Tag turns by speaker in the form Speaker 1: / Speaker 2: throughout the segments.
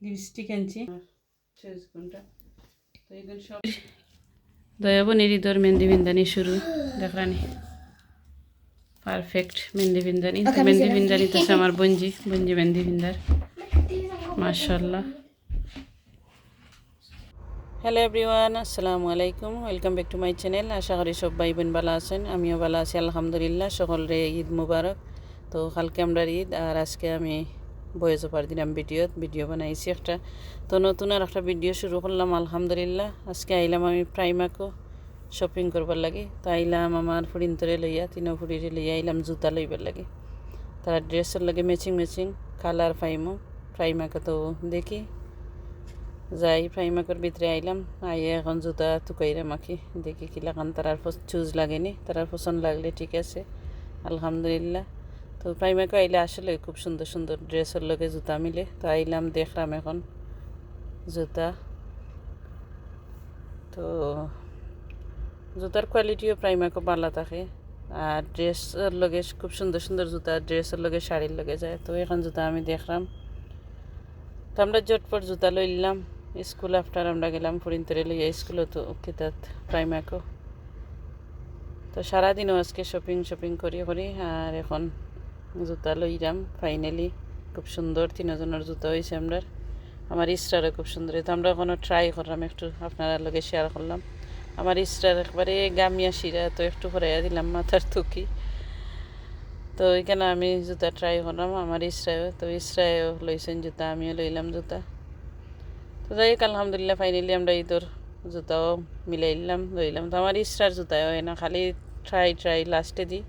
Speaker 1: Lipstick আনছি। Choice কোনটা? তো এগুলো সব দয়াবনের ঈদর মেহেন্দি বিন্দানি শুরু। দেখরানি পারফেক্ট মেহেন্দি বিন্দানি। মেহেন্দি বিন্দানি তো আমার বঞ্জি। বঞ্জি মেহেন্দি বিন্দার। মাশাল্লাহ হ্যালো এভরিওয়ান আসসালামু আলাইকুম। Welcome back to my channel আশা করি সব ভাই বোন ভালো আছেন। আমিও ভালো আছি আলহামদুলিল্লাহ। সকলরে ঈদ মুবারক। তো কালকে আমরা ঈদ আর আজকে আমি বয়েস ওপার দিলাম ভিডিওত ভিডিও বানাইছি একটা। তো নতুন আর একটা ভিডিও শুরু করলাম, আলহামদুলিল্লাহ। আজকে আইলাম আমি প্রাইমাকো শপিং করবার লাগে। তো আইলাম আমার ফুড়িন্তরে লইয়া তিনো ফুড়িরে লইয়া আইলাম জুতা লইবার লাগে। তার ড্রেসের লাগে ম্যাচিং ম্যাচিং কালার পাইমো। প্রাইমাকে তো দেখি। যাই প্রাইমাকের ভিতরে আইলাম। আইয়ে এখন জুতা তুকাইরাম আঁকি দেখি কি লাগান তারার চুজ লাগেনি তারার পছন্দ লাগলে ঠিক আছে। আলহামদুলিল্লাহ। তো প্রাইমাকে আইলে আসলে খুব সুন্দর সুন্দর ড্রেসের লগে জুতা মিলে, তো আইলাম দেখলাম এখন জুতা। তো জুতার কোয়ালিটিও প্রাইমাকে ভালো থাকে, আর ড্রেসের লগে খুব সুন্দর সুন্দর জুতা, ড্রেসের লগে শাড়ির লগে যায়, তো এখন জুতা আমি দেখলাম। তো আমরা জটপট জুতা লইলাম, স্কুল আফটার আমরা গেলাম ফরিন্তরে লইয়া স্কুলও তো কিতাত প্রাইমাকো। তো সারাদিনও আজকে শপিং শপিং করি করি, আর এখন জুতা লইলাম ফাইনালি খুব সুন্দর তিনজনের জুতা হয়েছে আমরা আমার ইস্টারও খুব সুন্দর। তো আমরা এখনও ট্রাই করলাম একটু, আপনারা লগে শেয়ার করলাম। আমার ইস্টার একবারে গামিয়া শিরা, তো একটু ফরাইয়া দিলাম মাথার তুকি তো এখানে আমি জুতা ট্রাই করলাম, আমার ইসরায়েও তো ইসরায়েও লইছেন জুতা, আমিও লইলাম জুতা। তো যাই হোক, আলহামদুলিল্লাহ ফাইনালি আমরা ঈদর জুতাও মিলাইলাম লইলাম। তো আমার ইসরার জুতাও হয় না, খালি ট্রাই ট্রাই লাস্টে দিই।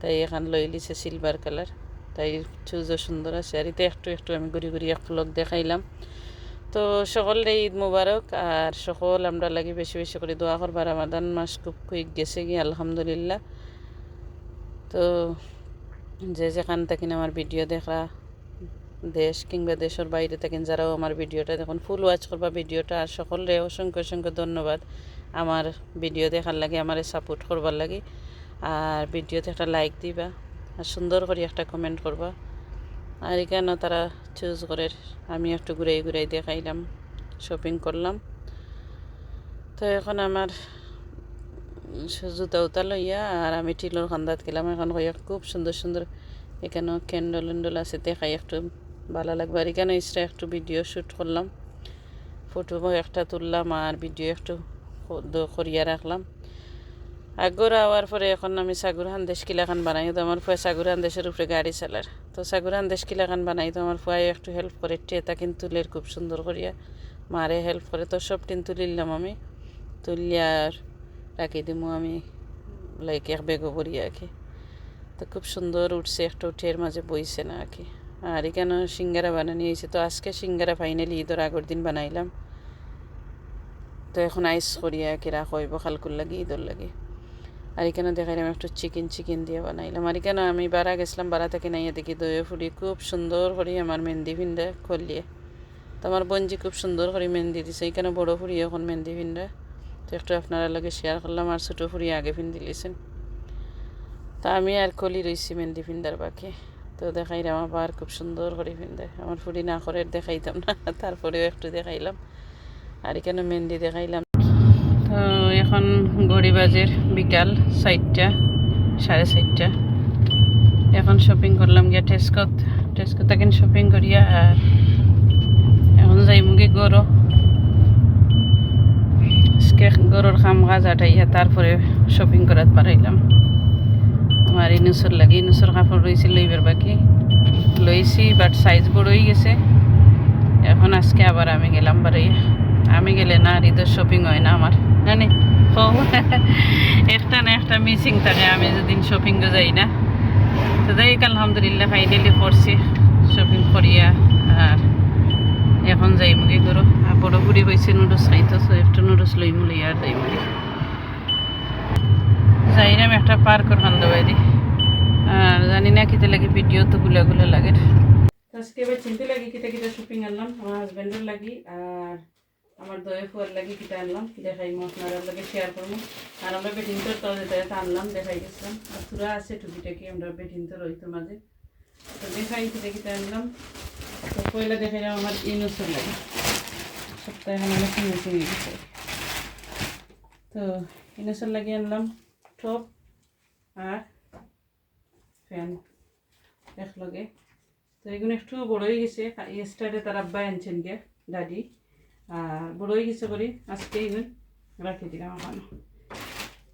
Speaker 1: তাই এখান লই লিছে সিলভার কালার তাই চুজও সুন্দর আছে। আর এতে একটু একটু আমি ঘুরি ঘুরি এক ফ্লক দেখাইলাম। তো সকলে ঈদ মুবারক। আর সকল আমরা লাগি বেশি বেশি করে দোয়া করবার আমাদান মাস খুব কুইক গেছে গিয়ে, আলহামদুলিল্লাহ। তো যে যেখান থাকেন আমার ভিডিও দেখা, দেশ কিংবা দেশের বাইরে থাকেন, যারাও আমার ভিডিওটা দেখুন ফুল ওয়াচ করবা ভিডিওটা আর সকলরে অসংখ্য অসংখ্য ধন্যবাদ। আমার ভিডিও দেখার লাগে, আমার সাপোর্ট করবার লাগে। আর ভিডিওতে একটা লাইক দিবা, আর সুন্দর করে একটা কমেন্ট করবা। আর এখানে তারা চুজ করে আমি একটু ঘুরাই ঘুরাই দেখাইলাম শপিং করলাম। তো এখন আমার জুতা উতা লইয়া, আর আমি টিলোর খান্দাত গেলাম। এখন কয়েক খুব সুন্দর সুন্দর এখানেও ক্যান্ডল উন্ডল আছে, দেখাই একটু ভালো লাগবে। আর এখানে ইসরা একটু ভিডিও শ্যুট করলাম ফটো একটা তুললাম, আর ভিডিও একটু করিয়া রাখলাম। আগর আওয়ার পরে এখন আমি সাগুরহান দেশ কিলাখান বানাই তো আমার ফুয়া সাগুরহান দেশের উপরে গাড়ি চালার। তো সাগুরহান দেশ কিলাখান বানাই তো আমার ফুয়াই একটু হেল্প করে টেতা কিন্তু তুলের খুব সুন্দর করিয়া মারে হেল্প করে। তো সব টিন তুলিলাম আমি তুলিয়ার রাখি দিমু আমি লাইক এক বেগও করি আর কি। তো খুব সুন্দর উঠছে, একটা উঠের মাঝে বইছে না আর কি। আর এখানে সিঙ্গারা বানানি হয়েছে, তো আজকে সিঙ্গারা ফাইনালি ঈদের আগের দিন বানাইলাম। তো এখন আইস করি আর কি রাখ হইব, খালকুর লাগে, ঈদর লাগে। আর এখানে দেখাইলাম একটু চিকেন চিকেন দিয়ে বানাইলাম। আর এখানে আমি বাড়া গেছিলাম বাড়া থেকে নাইয়া দেখি দইয়ে ফুড়ি খুব সুন্দর করে আমার মেহেন্দি ফিন্দা করলিয়ে তো আমার বঞ্জি খুব সুন্দর করে মেহেন্দি দিছে এখানে বড়ো ফুড়ি এখন মেহেন্দি ফিন্দা তো একটু আপনারা লগে শেয়ার করলাম, আর ছোটো ফুড়ি আগে ফিন্দি লিছেন তা আমি আর কলি রইছি মেহেন্দি ফিন্দার বাকি। তো দেখাই দেখাইলাম আবার খুব সুন্দর করে ফিন্দে আমার ফুড়ি না করে দেখাইতাম না, তারপরেও একটু দেখাইলাম। আর এখানে মেহেন্দি দেখাইলাম। তো এখন গড়ি বাজের বিকাল চারটা সাড়ে চারটা এখন শপিং করলাম গিয়া টেস্কত টেস্কত এখন শপিং করিয়া আর এখন যাই মুগে গরো। গরুর খাম কাজ আটাইয়া তারপরে শপিং করাত পারাইলাম। আমার ইনুসর লাগে, ইনুসর কাপড় রয়েছে লইবার বাকি। লইছি বাট সাইজ বড় হয়ে গেছে। এখন আজকে আবার আমি গেলাম বাড়াইয়া। আমি গেলে না ঈদের শপিং হয় না আমার। জানি? একটা না একটা মিসিং থাকে, আমি যেদিন শপিং যাই না। তো যাই আলহামদুলিল্লাহ ফাইনালি করছি শপিং করিয়া, আর এখন যাই মুগি করো আর বড় বুড়ি হয়েছে নুডলস খাইতো একটু নুডলস লই মুলি আর যাই মুগি যাইরাম একটা পার্কর খান দেবাই দি আর জানি না, কিতে লাগে ভিডিও তো গুলা গুলা লাগে। আজকে এবার চিনতে লাগি, কিতা কিতা শপিং আনলাম। আমার হাজব্যান্ডের লাগি, আর আমার দয়ে ফুয়ার লাগি কিতা আনলাম, দেখাই আপনারা লাগে শেয়ার করব। আর আমরা বেটিন তো যেতে আনলাম, দেখাই গেছিলাম। আর তুরা আছে টুকিটাকি আমরা বেটিন তো রইতো মাঝে। তো দেখাই দেখিতে আনলাম। তো পয়লা দেখাইলাম আমার ইনুসের লাগে। সপ্তাহে অনেক ইনুস গেছে তো ইনুসের লাগিয়ে আনলাম টপ আর ফ্যান একলগে। তো এগুলো একটু বড় গেছে। স্টার্টে তার আব্বা আনছেন গে, দাদি। আর বড় হয়ে করি আজকে এগুলো রাখি দিলাম এখনও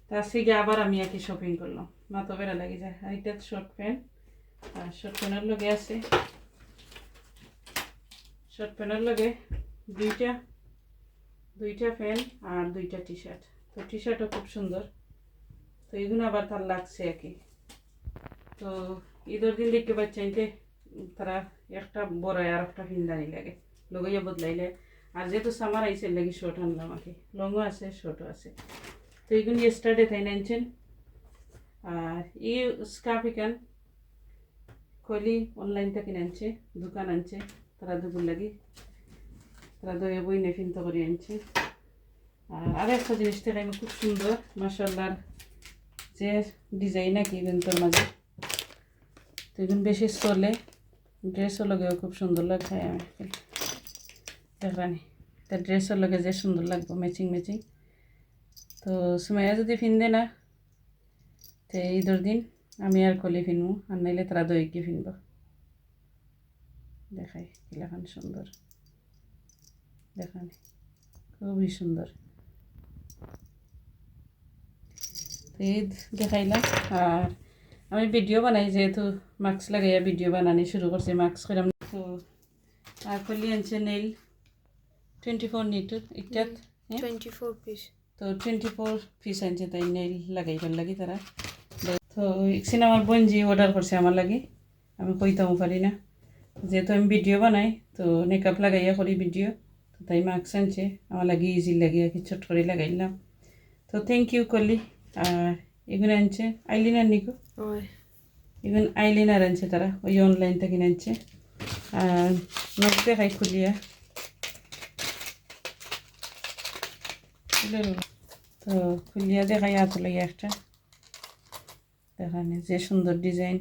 Speaker 1: তা আজকে গিয়ে আবার আমি একই শপিং করলাম। মাথা বেড়া লাগে যায়। আর এটা শর্ট প্যান্ট আর শর্ট প্যান্টের লগে আছে শর্ট প্যান্টের লগে দুইটা দুইটা প্যান্ট আর দুইটা টি শার্ট তো টি শার্টও খুব সুন্দর। তো এগুলো আবার তার লাগছে কি। তো ঈদের দিন দেখতে পাচ্ছেন যে তারা একটা বড় আর একটা ফিন্দানি লাগে। লগইয়া বদলাইলে আর যেহেতু সামার আইসে লাগি শর্ট আনলাম কি লংও আছে শর্টও আছে। তো এইগুলো স্টার্টে তাই নাইনছেন। আর ই স্কার্ফ ইকান কলি অনলাইন থেকে আনছে দোকান আনছে তারা দুপুর লাগি তারা দয়ে বই নে ফিনতে করে আনছে। আর আর একটা জিনিস থেকে আমি খুব সুন্দর মাসাল্লার যে ডিজাইন আর কি তোর মাঝে। তো এগুলো বেশি চলে ড্রেসও লগেও খুব সুন্দর লাগে আমি দেখানি তার ড্রেসের লগে যে সুন্দর লাগবে ম্যাচিং ম্যাচিং তো সুমাইয়া যদি ফিনদে না, তো ঈদের দিন আমি আর কলি ফিনবো, আর নাইলে তারা দইকে ফিনব। দেখাই, কিলাখান সুন্দর। দেখানি, খুবই সুন্দর। ঈদ দেখাইলাম, আর আমি ভিডিও বানাই, যেহেতু মাস্ক লাগাইয়া ভিডিও বানানি শুরু করছি, মাস্ক করাম তো আর কলি আনছে নেইল টোয়েন্টি ফোর নিটুর ইটাত হ্যাঁ
Speaker 2: 24 piece.
Speaker 1: তো টোয়েন্টি ফোর পিস আনছে তাই নেইল লাগাইবার লাগি তারা তো একদিন আমার বোনজি অর্ডার করছে আমার লাগি আমি কইতাম পারি না যেহেতু আমি ভিডিও বানাই তো মেকআপ লাগাইয়া করি ভিডিও তো তাই মাস্ক আনছে আমার লাগি ইজি লাগে আর কি ছোট করে লাগাইলাম তো থ্যাংক ইউ করলি আর এগুলো আনছে আইলিনার নিকো
Speaker 2: Oi.
Speaker 1: ইভেন আইলাইনার আনছে তারা ওই অনলাইন থেকে আনছে আর নখ দেখাই খুলিয়া খুলে। তো খুলিয়া দেখাই হাত লাগে একটা। দেখানে যে সুন্দর ডিজাইন।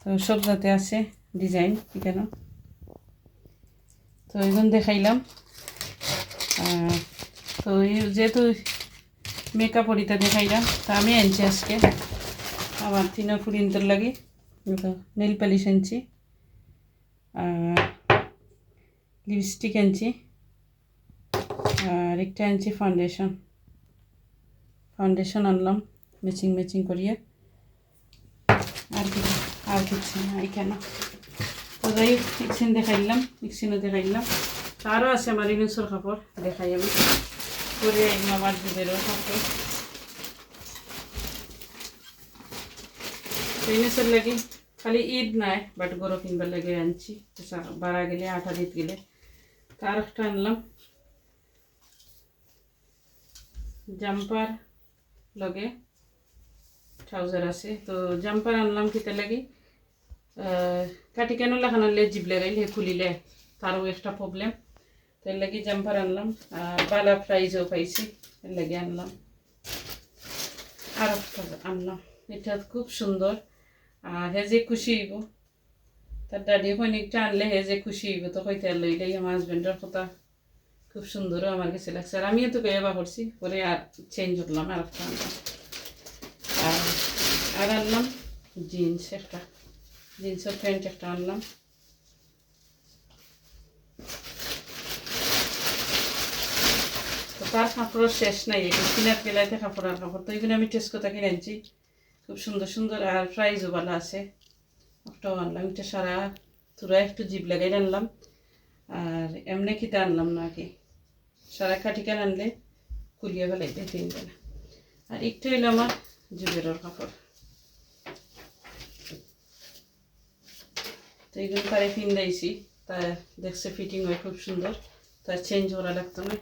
Speaker 1: তো সব যাতে আছে ডিজাইন কেন? তো এগুলো দেখাইলাম। তো যেহেতু মেকআপ ওরিটা দেখাইলাম, তা আমি আনছি আজকে। আমার তিনো ফুরিন্তর লাগে নেল পালিশ আনছি। আর লিপস্টিক আনছি। আর একটা আনছি ফাউন্ডেশন ফাউন্ডেশন আনলাম ম্যাচিং ম্যাচিং করিয়ে। আর কিছু আর কিছু না এখানে তো যাই ইকসিন দেখাইলাম ইকসিনও দেখাইলাম আরও আছে আমার ইনুসর কাপড়, দেখাই আমি। করে আমার দুধেরও কাপড়। ফেমিসের লাগি খালি ঈদ নাই বাট গরো কিনবার লাগে আনছি। বাড়া গেলে আঠা দিত গেলে। তার একটা আনলাম। জাম্পার লগে ট্রাউজার আছে। তো জাম্পার আনলাম কিতে লাগি। কাটি কেন লাগান আনলে জিব লাগাইলে খুলিলে তারও একটা প্রবলেম তো লাগি জাম্পার আনলাম। আর বালা প্রাইজও পাইছি এর লাগি আনলাম। আর একটা আনলাম। এটা খুব সুন্দর আর হে যে খুশি হইব। তার দাদি খৈনিকটা আনলে হে যে খুশি হইব তো কইতে লইলে আমার হাজবেন্ডের কথা খুব সুন্দরও আমার কাছে লাগছে। আর আমিও তো কয়েবা করছি পরে আর চেঞ্জ করলাম আর একটা আর আর আনলাম জিন্স একটা। জিন্সের প্যান্ট একটা আনলাম। তার কাপড়ের শেষ নাই কিনার গেলাইতে কাপড় আর কাপড়। তো এগুলো আমি টেস্ট কথা কিনে আনছি। খুব সুন্দর সুন্দর, আর প্রাইজও ভালো আছে। একটাও আনলাম এটা সারা তুরা একটু জিপ লাগাই আনলাম। আর এমনি কিতে আনলাম না কি সারা কাটিকান আনলে কুলিয়ে ফেলাই দেয় তিনটা না আর একটু হইল আমার জুবেরর কাপড়। তো এইগুলো তারে ফিন্দাইছি তা দেখছে ফিটিং হয় খুব সুন্দর। তার চেঞ্জ করা লাগতো না।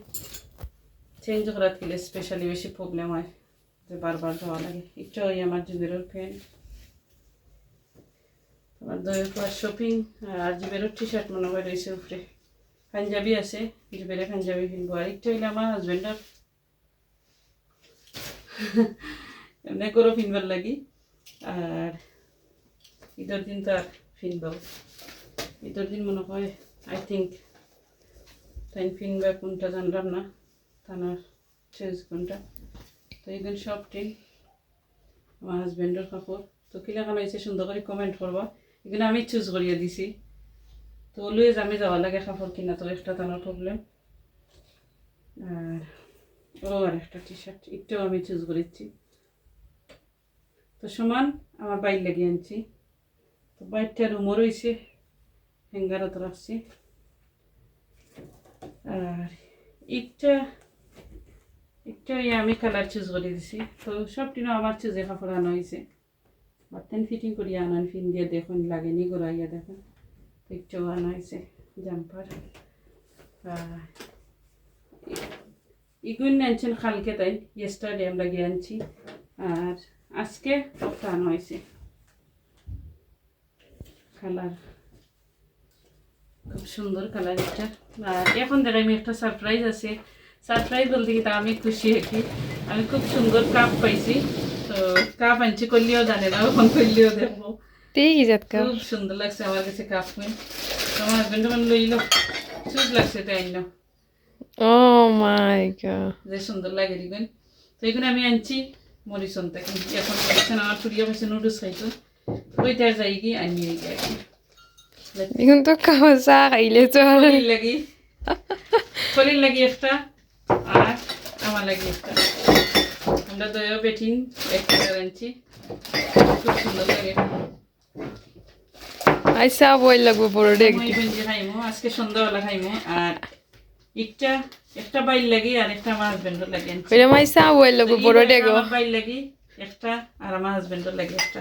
Speaker 1: চেঞ্জ করার গেলে স্পেশালি বেশি প্রবলেম হয় যে বারবার যাওয়া লাগে। একটু ওই আমার জুবেরর প্যান্ট তোমার দইয়ের শপিং আর জুবেরর টি শার্ট মনে হয় রয়েছে উপরে। পাঞ্জাবি আছে। জুবেরে পাঞ্জাবি কিনবো আর একটু হইলে আমার হাজবেন্ডর এমনি করে কিনবার লাগি। আর ঈদের দিন তো আর ঈদের দিন মনে হয় আই থিঙ্ক তাই ফিনবা কোনটা জানলাম না, তানার চয়েস কোনটা। তো এইগুলো সব টিন আমার হাজবেন্ডের কাপড়। তো কিলা হয়েছে সুন্দর করে কমেন্ট আমি চুজ করিয়ে দিছি। তো অলওয়েজ আমি যাওয়া লাগে কাপড় কিনা, তো একটা তানার প্রবলেম আর ও আর একটা টি শার্ট একটাও আমি চুজ করেছি। তো সমান, আমার বাইর লাগিয়ে আনছি। তো বাইরটা রুমও রয়েছে হ্যাঙ্গারও তো রাখছি। আর একটা একটা ইয়ে আমি কালার চুজ করে দিছি। তো সব টিনও আমার চুজে কাপড় আনা হয়েছে। বাতেন ফিটিং করিয়া আনান ফিন দিয়ে দেখুন লাগেনি গোড়াইয়া দেখুন। আনা হয়েছে জাম্পার ইগুন আনছেন কালকে তাই ইয়েস্টারডে আমরা গিয়ে আনছি আর আজকে একটা আনা হয়েছে কালার খুব সুন্দর কালার এটা আর এখন দেখাই আমি একটা সারপ্রাইজ আছে সারপ্রাইজ বলতে কি তা আমি খুশি একটি আমি খুব সুন্দর কাপ পাইছি তো কাপ আনছি করলেও জানে না ওখান করলেও দেখব
Speaker 2: ঠিক আছে
Speaker 1: খুব সুন্দর লাগছে আমার কাছে কাপ পেন আমার হাজবেন্ড মানে লইলো চুজ লাগছে তাই আইলো
Speaker 2: ও মাই গড।
Speaker 1: যে সুন্দর লাগে দেখবেন। তো এগুলো আমি আনছি মরিসন থেকে। এখন মরিসন আমার ফুরিয়া পাশে নুডলস খাইতো। ওইটার যাই কি আনিয়ে গিয়ে
Speaker 2: এখন তো খাওয়া চা খাইলে তো
Speaker 1: লাগি। কলির লাগি একটা আর আমার লাগি একটা। আমরা দয়া বেটিন একটা আনছি। খুব সুন্দর লাগে।
Speaker 2: আইসা বই লাগবো
Speaker 1: খাইমো আজকে সন্ধ্যাবেলা খাইমো আর একটা একটা বাইর লাগি আর একটা আমার হাজবেন্ডের লাগে আনছি।
Speaker 2: ওইটা মাইসা বই লাগবো
Speaker 1: বাইর লাগি একটা আর আমার হাজবেন্ডের লাগে একটা।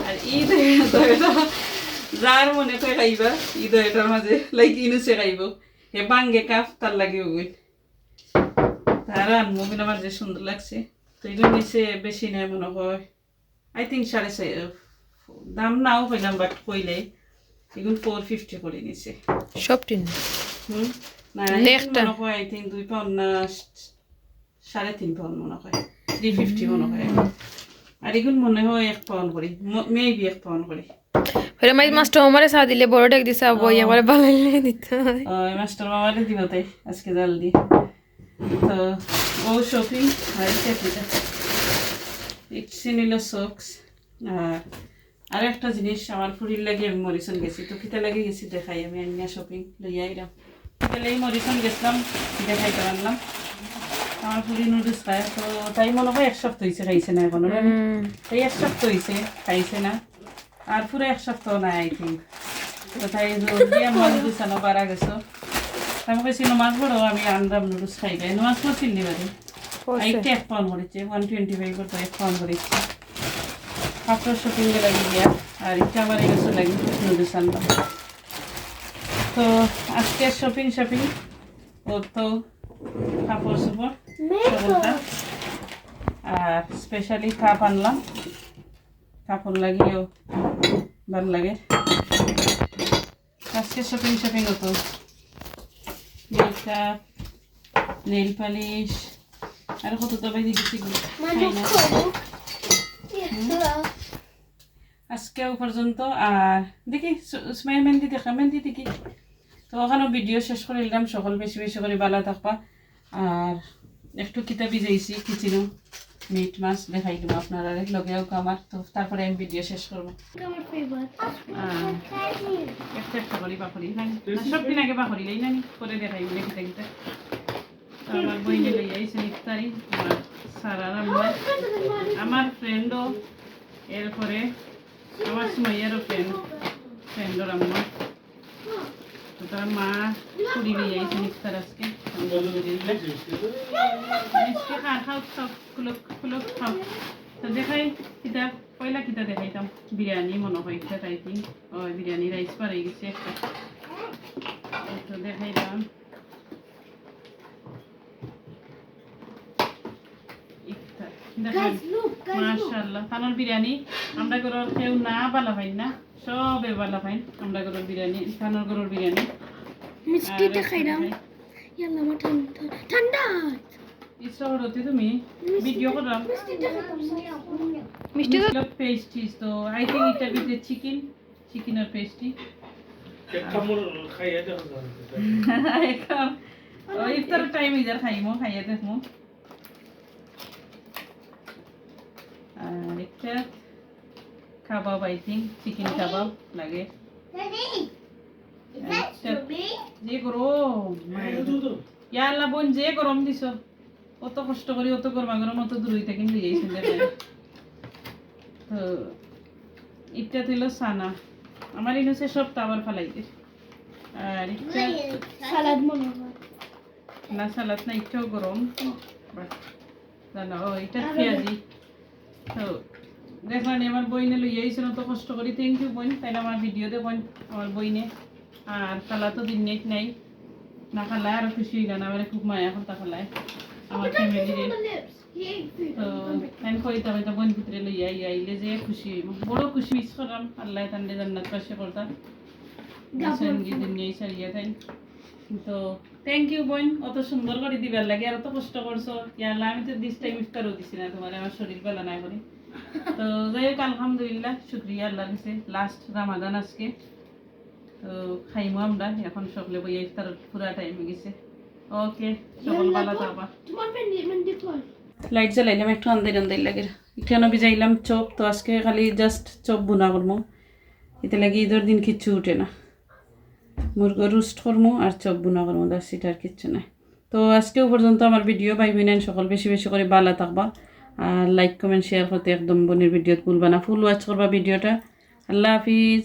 Speaker 1: আর- ঈদ যার মনে করে খাইবা ই দয়টার মাঝে লাইক ইনুসে খাইব। হে বাঙ্গে কাপ তার লাগে ওগুল তার আনমো কিন্তু আমার যে সুন্দর লাগছে তো এগুলো নিচে বেশি নেয় মনে হয়। আই থিঙ্ক সাড়ে দাম নাও পাইলাম বাট কইলে এগুলো ফোর ফিফটি করে নিছে।
Speaker 2: সব টিন।
Speaker 1: হুম? না। মনে হয় আই থিঙ্ক দুই পাউন্ড না সাড়ে তিন পাউন্ড মনে হয়। থ্রি ফিফটি মনে হয়। আর এগুলো মনে হয় এক পাউন্ড করি। মেবি এক পাউন্ড করি।
Speaker 2: ওইটা মাই মাস্টার আমারে চা দিলে বড় ডেক দিছে বই আমারে বানাইলে দিতে হয়।
Speaker 1: মাস্টার মামারে দিব তাই আজকে জাল দি। তো ও শপিং আর নিল সক্স আর আর একটা জিনিস আমার ফুরির লাগে আমি মরিসন গেছি। তো কিতা লাগে গেছি দেখাই আমি আনিয়া শপিং লইয়া আইলাম তাহলে এই মরিসন গেছিলাম দেখাইতে পারলাম আমার ফুরি নুডলস খায় তো তাই মনে হয় এক সপ্তাহ হয়েছে খাইছে না এখনও। তাই এক সপ্তাহ হয়েছে খাইছে না। আর পুরো এক সপ্তাহ নাই আই থিঙ্ক তো তাই জলদি আমার নুডলস আনো পারা গেছো। আমি কইছি নমাজ পড়ো আমি আনলাম নুডলস খাই গাই নমাজ পড়ছিল বাদে। লাগি আর এটা আমার এগেছে লাগি নুডলস আনলাম তো আজকে শপিং শপিং তো কাপড় চোপড় আর স্পেশালি কাপ আনলাম। কাপড় লাগিয়েও ভালো লাগে। আজকে শপিং শপিং হতো। মেকআপ নেল পালিশ আর কত দবাই দিয়েছি আজকেও পর্যন্ত আর দেখি স্মাইল মেহেন্দি দেখা মেহেন্দি দেখি। তো ওখানেও ভিডিও শেষ করে নিলাম সকল বেশি বেশি করে ভালো থাকবা। আর একটু কিতা ভিজাইছি কিচিনো মিট মাছ দেখাই দেবো আপনারা লগেও আমার। তো তারপরে আমি ভিডিও শেষ করব। একটা একটা করি পাখরি সব দিন আগে পাখরি লাই নানি করে দেখাই বলে কিতা আমার বইনে লই আইছে ইফতারি আমার সারা রান্না আমার ফ্রেন্ডও এরপরে আমার সুমাইয়ারও ফ্রেন্ড ফ্রেন্ডও রান্না তো তার মা কুড়ি লই আইছে ইফতার আজকে খা খাও খাও খুলো খুলো খাও দেখাই কিতা পয়লা কিতা দেখাইতাম বিরিয়ানি মনে হয় আই থিঙ্ক ও বিরিয়ানি রাইস পারাই গেছে একটা তো ইফতার দেখাই মাশাআল্লাহ তানোর বিরিয়ানি আমরা গরুর কেউ না বালা পাইন না সবে বালা পাইন আমরা গরুর বিরিয়ানি তানোর গরুর বিরিয়ানি।
Speaker 3: ইয়াল্লা ঠান্ডা। ঠান্ডা।
Speaker 1: তুমি? ভিডিও করলাম
Speaker 2: মিষ্টি তো
Speaker 1: তো আই থিঙ্ক এটার ভিতরে চিকেন চিকেন আর পেস্ট্রি ইফতার টাইম ইদার খাইমো খাইয়া দেখমো। আর kebab I think chicken kebab লাগে। যে গরম ইয়াল্লা বোন যে গরম দিছ অত কষ্ট করি অত গরমা গরম অত দূরইতে কিন্তু যাইছেন দেখেন তো ইটা দিল সানা। আমার ইনুসে সব তাবার ফালাইতে আর ইটা
Speaker 3: সালাদ মনে
Speaker 1: না সালাদ না ইটাও গরম। জানো ও এটা পেঁয়াজি। তো দেখলাম আমার বইনে লইয়া আইছিল তো কষ্ট করি। থ্যাংক ইউ বোন। তাইলে আমার ভিডিও দেখুন আমার বইনে আর খালা তো দিন নেট নাই। না খালায় আরও খুশি হইল না আমার খুব মায়া এখন তা খালায়। আমার ফ্যামিলির তো আমি কইতাম এটা বোন ভিতরে লইয়া আই আইলে যে খুশি হইব। বড় খুশি মিস করলাম। আল্লাহ তান্ডে জান্নাত পাশে করতাম। সঙ্গী দুনিয়ায় সারিয়া তাই তো থ্যাংক ইউ বোন। অত সুন্দর করে দিবার লাগে আর অত কষ্ট করছ। ইয়াল্লা আমি তো দিস টাইম ইফতারও দিছি না তোমার আমার শরীর বেলা নাই করি তো যাই হোক আলহামদুলিল্লাহ শুক্রিয়া আল্লাহ কাছে। লাস্ট রামাদান আজকে। তো খাইমো আমরা এখন সকলে বইয়া ইফতার পুরা টাইম গেছে। ওকে সকল ভালো থাকবা।
Speaker 3: তোমার মেন্দি মেন্দি কর
Speaker 1: লাইট জ্বালাইলাম একটু আন্দাই আন্দাই লাগে। এখানে ভিজাইলাম চপ তো আজকে খালি জাস্ট চপ বুনা করব এতে লাগে ঈদের দিন কিচ্ছু উঠে না। মুরগো রোস্ট করব আর চপ বুনা করব দাস সেটা আর কিচ্ছু নাই। তো আজকেও পর্যন্ত আমার ভিডিও ভাই বোনেন সকল বেশি বেশি করে ভালো থাকবা। আর লাইক কমেন্ট শেয়ার করতে একদম বোনের ভিডিওত ভুলবা না। ফুল ওয়াচ করবা ভিডিওটা আল্লাহ হাফিজ।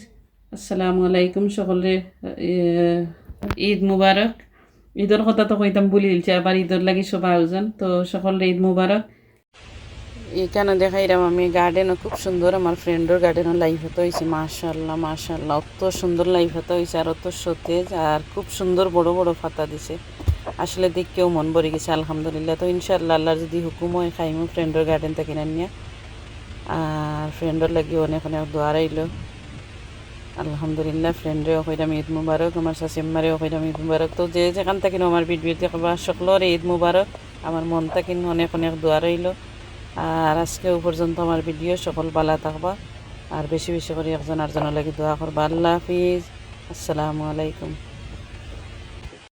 Speaker 1: আসসালামু আলাইকুম সকলে। ঈদ মুবারক। ঈদের কথা তো কইতাম বলি দিলছে আবার ঈদের লাগি সব আয়োজন, তো সকলে ঈদ মুবারক। এখানে দেখাইলাম আমি গার্ডেনও খুব সুন্দর, আমার ফ্রেন্ডের গার্ডেনও লাইফ হতে হয়েছে মাশাল্লাহ মাশাল্লাহ অত সুন্দর লাইফ হতে হয়েছে আর অত সতেজ আর খুব সুন্দর বড় বড় ফাতা দিছে। আসলে দেখকেও মন ভরে গেছে, আলহামদুলিল্লাহ। তো ইনশাল্লাহ আল্লাহর যদি হুকুম হয়, খাইমু ফ্রেন্ডের গার্ডেন থেকে নিয়ে আর ফ্রেন্ডের লাগি অনেক অনেক দোয়ার আইলো আলহামদুলিল্লাহ ফ্রেন্ডেও কইলাম ঈদ মুবারক, আমার শাশিম্মারেও কইলাম ঈদ মুবারক। তো যে যেখান থেকে আমার ভিডিও দেখবা, সকলের ঈদ মুবারক। আমার মন থেকে অনেক অনেক দোয়া রইল। আর আজকেও পর্যন্ত আমার ভিডিও সকল বালা থাকবা। আর বেশি বেশি করে একজন আরজনের লাগে দোয়া করবা। আল্লাহ হাফিজ। আসসালামু আলাইকুম।